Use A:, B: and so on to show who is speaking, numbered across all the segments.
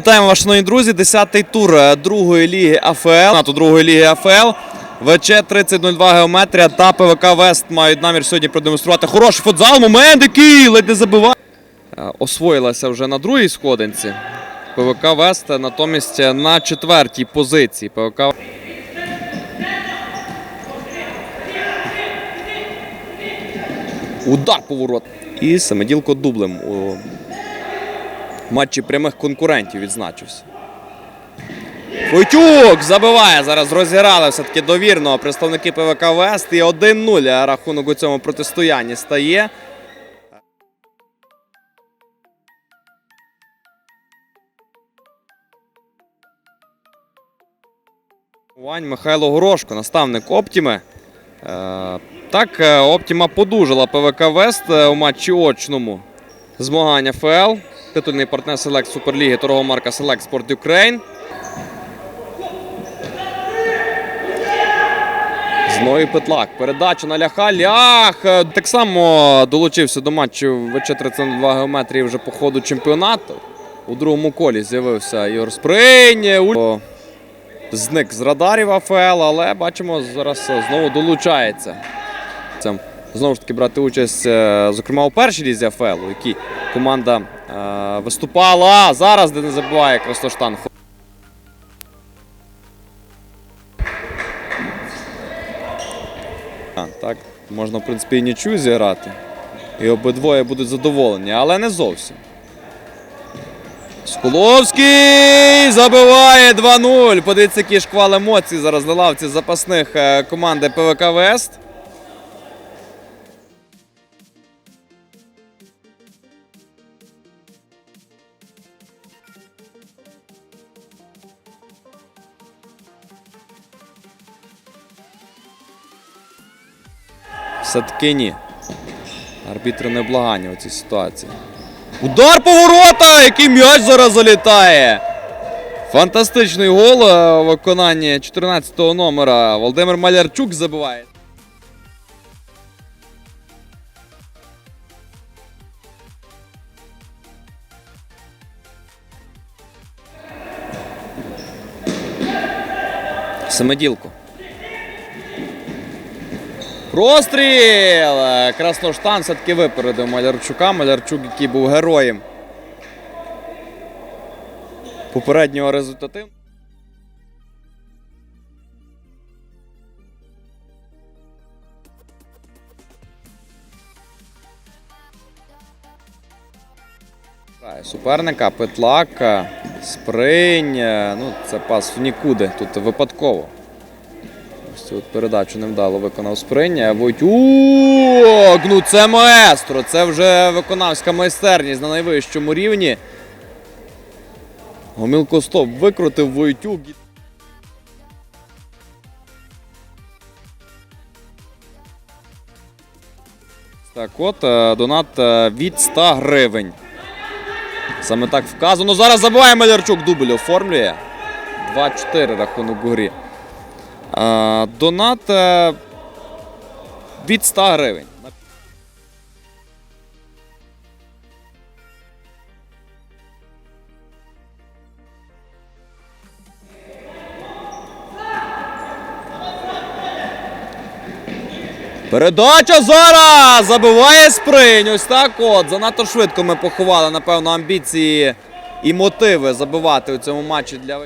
A: Вітаємо вас, шановні друзі. Десятий тур е, другої ліги АФЛ. НАТО другої ліги АФЛ. ВЧ 3002 геометрія та ПВК Вест мають намір сьогодні продемонструвати хороший футзал. Момент, який ледь не забиває. Е, Освоїлася вже на другій сходинці. ПВК Вест натомість на четвертій позиції. ПВК Удар поворот. І самоділко дублем матчі прямих конкурентів відзначився. Войтюк забиває зараз. Розіграли все-таки довірно представники ПВК Вест. І 1-0 рахунок у цьому протистоянні стає. Вань Михайло Горошко, наставник Оптіми. Е, Так, е, Оптіма подужала ПВК Вест е, у матчі очному. Змагання ФЛ. Титульний партнер Селект Суперліги торгова марка Select Sport Ukraine. Знову Петлак. Передача на ляха. Лях. Так само долучився до матчу ВЧ 32 геометрії вже по ходу чемпіонату. У другому колі з'явився Ігор Спринь. Зник з радарів АФЛ, але бачимо, зараз знову долучається. Знову ж таки брати участь, е, зокрема, у першій лізі АФЛ, у якій команда е, виступала. А зараз, де не забуває Красноштан. Так, можна, в принципі, і нічу зіграти. І обидвоє будуть задоволені, але не зовсім. Скуловський забиває 2-0. Подивіться, який шквал емоцій зараз на лавці запасних е, команди ПВК Вест. Все-таки ні. Арбітри не у цій ситуації. Удар поворота! Який м'яч зараз залітає! Фантастичний гол е, у виконанні 14-го номера. Володимир Малярчук забиває. Семиділко. Простріл! Красноштан все-таки випередив Малярчука. Малярчук, який був героєм попереднього результативу. Грає Суперника, Петлака, Спринь. Ну, це пас в нікуди. Тут випадково. Цю от передачу невдало виконав Сприня. Войтюк! Ну це маестро. Це вже виконавська майстерність на найвищому рівні. Гомілко стоп викрутив Войтюк. Так от, е, донат е, від 100 гривень. Саме так вказано. Зараз забиває Малярчук дубль оформлює. 2-4 рахунок у грі. Е, Донат е, від 100 гривень. Передача зараз! Забиває спринь. Ось так от. Занадто швидко ми поховали, напевно, амбіції і мотиви забивати у цьому матчі для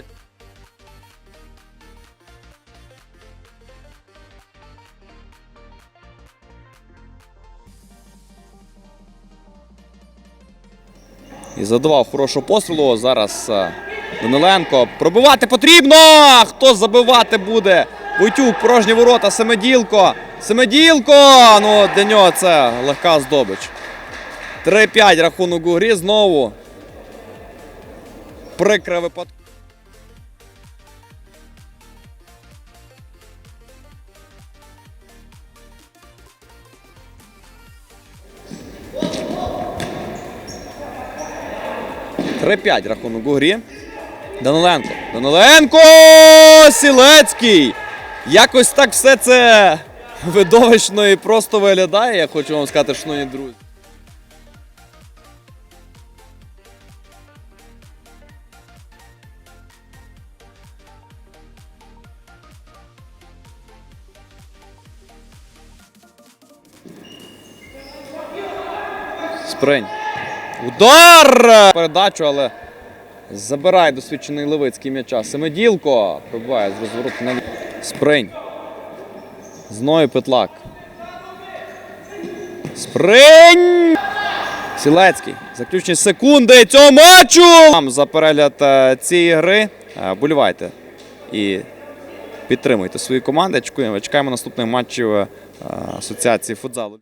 A: І задавав хорошого пострілу. Зараз е, Даниленко. Пробивати потрібно! Хто забивати буде? Войтюк, порожні ворота, Семеділко. Семеділко! Ну, для нього це легка здобич. 3-5 рахунок у грі знову. Прикре випадку. 3-5 рахунок у грі. Даниленко. Даниленко! Сілецький! Якось так все це видовищно і просто виглядає. Я хочу вам сказати, шановні друзі. Спринь. Удар! Передачу, але забирає досвідчений Левицький м'яча. Семиділко пробиває з розвороту на Спринь. Зною Петлак. Спринь! Сілецький. Заключні секунди цього матчу. Вам за перегляд е, цієї гри. Е, Болівайте і підтримуйте свої команди. Чекаємо, чекаємо наступних матчів е, Асоціації футзалу.